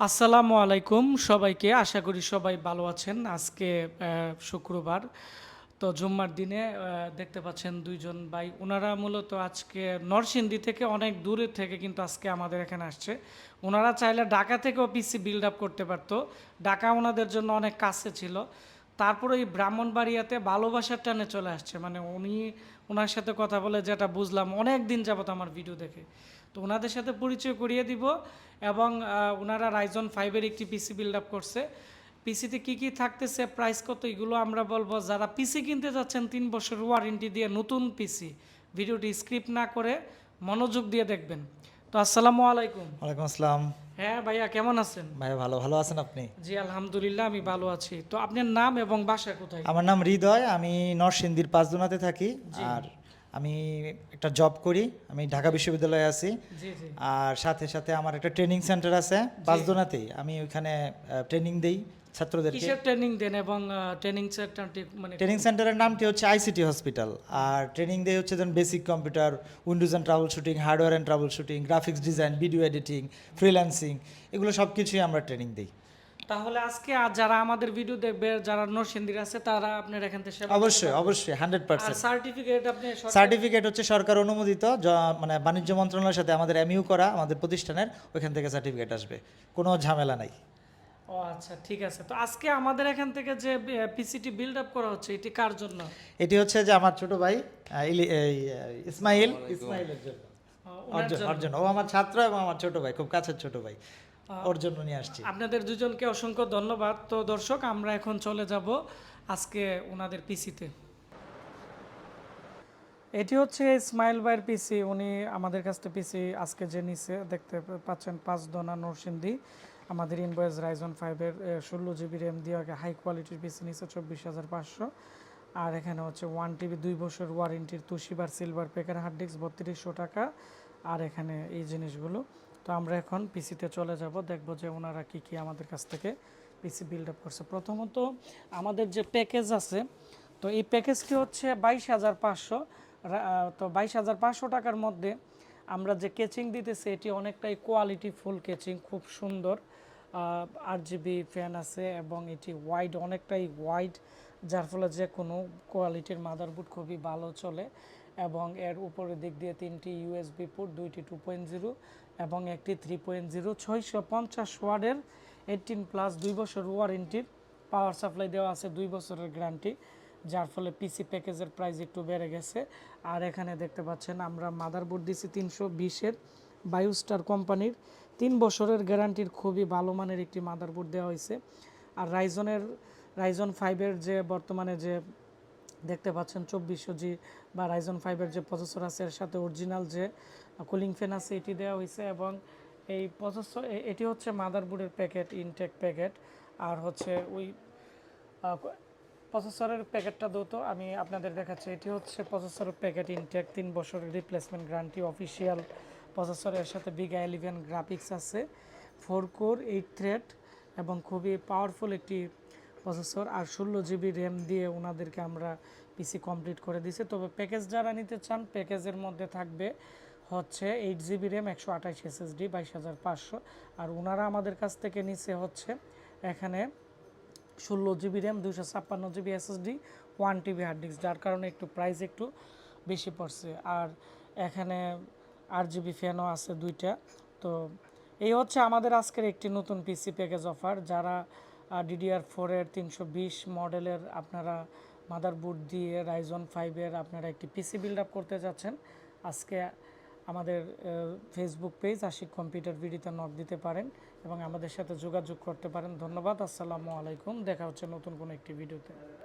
আসসালামু আলাইকুম সবাইকে, আশা করি সবাই ভালো আছেন। আজকে শুক্রবার। তো জুম্মার দিনে দেখতে পাচ্ছেন দুইজন ভাই। ওনারা মূলত আজকে নরসিংদী থেকে অনেক দূরে থেকে কিন্তু আজকে আমাদের এখানে আসছে। ওনারা চাইলে ঢাকা থেকেও পিসি বিল্ড আপ করতে পারতো। ঢাকা ওনাদের জন্য অনেক কাছে ছিল। তারপরে এই ব্রাহ্মণবাড়িয়াতে ভালোবাসার টানে চলে আসছে। মানে উনি ওনার সাথে কথা বলে যেটা বুঝলাম, অনেক দিন যাবত আমার ভিডিও দেখে। তো ওনাদের সাথে পরিচয় করিয়ে দিব এবং ওনারা রাইজন ফাইভের একটি পিসি বিল্ড আপ করছে। পিসিতে কি কি থাকতেছে প্রাইস কত, এগুলো আমরা বলব। যারা পিসি কিনতে যাচ্ছেন, তিন বছর ওয়ারেন্টি দিয়ে নতুন পিসি ভিডিওটি স্ক্রিপ্ট না করে মনোযোগ দিয়ে দেখবেন। তো আসসালামু আলাইকুম। ওয়ালাইকুম আসসালাম। হ্যাঁ ভাইয়া কেমন আছেন? ভাই ভালো ভালো আছেন আপনি? জি আলহামদুলিল্লাহ আমি ভালো আছি। তো আপনার নাম এবং বাসা কোথায়? আমার নাম হৃদয় আমি নরসিংদীর পাঁচদোনাতে থাকি আর আমি একটা জব করি আমি ঢাকা বিশ্ববিদ্যালয়ে আছি। আর সাথে সাথে আমার একটা ট্রেনিং সেন্টার আছে পাঁচদোনাতেই আমি ওইখানে ট্রেনিং দেই। কিসের ট্রেনিং দেন এবং ট্রেনিং সেন্টারটি মানে ট্রেনিং সেন্টারের নামটি হচ্ছে আইসিটি হসপিটাল আর ট্রেনিং দেই হচ্ছে যেমন basic computer windows and trouble shooting hardware and trouble shooting graphics design video editing freelancing এগুলো সব কিছুই আমরা ট্রেনিং দিই। তাহলে আজকে আর যারা আমাদের ভিডিও দেখবে যারা নরসিংদীর আছে তারা আপনার এখান থেকে অবশ্যই অবশ্যই হান্ড্রেড পার্সেন্ট সার্টিফিকেট আপনি সার্টিফিকেট হচ্ছে সরকার অনুমোদিত মানে বাণিজ্য মন্ত্রণালয়ের সাথে আমাদের এমইউ করা আমাদের প্রতিষ্ঠানের ওইখান থেকে সার্টিফিকেট আসবে। কোনো ঝামেলা নাই। ও আচ্ছা ঠিক আছে। তো আজকে আমাদের এখান থেকে যে পিসিটি বিল্ড আপ করা হচ্ছে এটি কার জন্য? এটি হচ্ছে যে আমার ছোট ভাই ইসমাইল। ইসমাইলের জন্য। জন্য। ও আমার ছাত্র এবং আমার ছোট ভাই খুব কাছের ছোট ভাই। ওর জন্য নিয়ে আসছি। আপনাদের দুজনকে অসংখ্য ধন্যবাদ। তো দর্শক আমরা এখন চলে যাব আজকে ওনাদের পিসিতে এটি হচ্ছে ইসমাইল ভাইয়ের পিসি উনি আমাদের কাছ থেকে পিসি আজকে যে নিছে দেখতে পাচ্ছেন পাঁচ দোনা নরসিংদী। আমাদের ইনভয়েস রাইজন ফাইভের ষোলো জিবি র্যাম দিয়ে আগে হাই কোয়ালিটির পিসি নিচ্ছে চব্বিশ হাজার পাঁচশো। আর এখানে হচ্ছে ওয়ান টিভি দুই বছর ওয়ারেন্টির তুষিবার সিলভার প্যাকের হার্ড ডিস্ক বত্রিশশো টাকা। আর এখানে এই জিনিসগুলো। তো আমরা এখন পিসিতে চলে যাব, দেখব যে ওনারা কি কি আমাদের কাছ থেকে পিসি বিল্ড আপ করছে। প্রথমত আমাদের যে প্যাকেজ আছে, তো এই প্যাকেজটি হচ্ছে বাইশ হাজার পাঁচশো। তো বাইশ হাজার পাঁচশো টাকার মধ্যে আমরা যে কেচিং দিতেছি, এটি অনেকটাই কোয়ালিটি ফুল কেচিং, খুব সুন্দর। আট জিবি ফ্যান আছে এবং এটি ওয়াইড অনেকটাই ওয়াইড যার ফলে যে কোনো কোয়ালিটির মাদারবোর্ড খুবই ভালো চলে এবং এর উপরের দিক দিয়ে তিনটি ইউএসবি পোর্ট দুইটি টু পয়েন্ট জিরো এবং একটি থ্রি পয়েন্ট জিরো ছয়শো পঞ্চাশ ওয়ার্ডের এইটিন প্লাস দুই বছর ওয়ারেন্টির পাওয়ার সাপ্লাই দেওয়া আছে, দুই বছরের গ্যারান্টি যার ফলে পিসি প্যাকেজের প্রাইস একটু বেড়ে গেছে। আর এখানে দেখতে পাচ্ছেন, আমরা মাদারবোর্ড দিছি তিনশো বিশের বায়ুস্টার কোম্পানির। তিন বছরের গ্যারান্টির খুবই ভালো মানের একটি মাদারবোর্ড দেওয়া হয়েছে। আর রাইজনের রাইজন ফাইভের যে বর্তমানে যে দেখতে পাচ্ছেন চব্বিশশো জি বা রাইজন ফাইভের যে প্রসেসর আছে, এর সাথে অরিজিনাল যে কুলিং ফ্যান আছে, এটি দেওয়া হয়েছে। এবং এই প্রসেসর এটি হচ্ছে মাদারবোর্ডের প্যাকেট ইনটেক প্যাকেট আর হচ্ছে ওই প্রসেসরের প্যাকেটটা দৌত আমি আপনাদের দেখাচ্ছি। এটি হচ্ছে প্রসেসরের প্যাকেট ইনটেক, তিন বছরের রিপ্লেসমেন্ট গ্যারান্টি অফিসিয়াল প্রসেসরের সাথে বিগা ইলেভেন গ্রাফিক্স আছে ফোর কোর এইট থ্রেড এবং খুবই পাওয়ারফুল একটি প্রসেসর আর ষোলো জিবি র্যাম দিয়ে ওনাদেরকে আমরা পিসি কমপ্লিট করে দিছি তবে প্যাকেজ যারা নিতে চান প্যাকেজের মধ্যে থাকবে হচ্ছে এইট জিবি র্যাম একশো আঠাশ এসএসডি বাইশ হাজার পাঁচশো। আর ওনারা আমাদের কাছ থেকে নিচে হচ্ছে এখানে ষোলো জিবি র্যাম দুশো ছাপ্পান্ন GB SSD, one TB hard disk, যার কারণে একটু প্রাইস একটু বেশি পড়ছে। আর এখানে আট জিবি ফ্যানও আছে দুইটা। তো এই হচ্ছে আমাদের আজকের একটি নতুন পিসি প্যাকেজ অফার যারা ডিডিআর ফোরের তিনশো বিশ মডেলের আপনারা মাদারবোর্ড দিয়ে রাইজন ফাইভের আপনারা একটি পিসি বিল্ড আপ করতে যাচ্ছেন, আজকে আমাদের ফেসবুক পেজ আশিক কম্পিউটার ভিডিওতে নক দিতে পারেন এবং আমাদের সাথে যোগাযোগ করতে পারেন। ধন্যবাদ, আসসালামু আলাইকুম। দেখা হচ্ছে নতুন কোনো একটি ভিডিওতে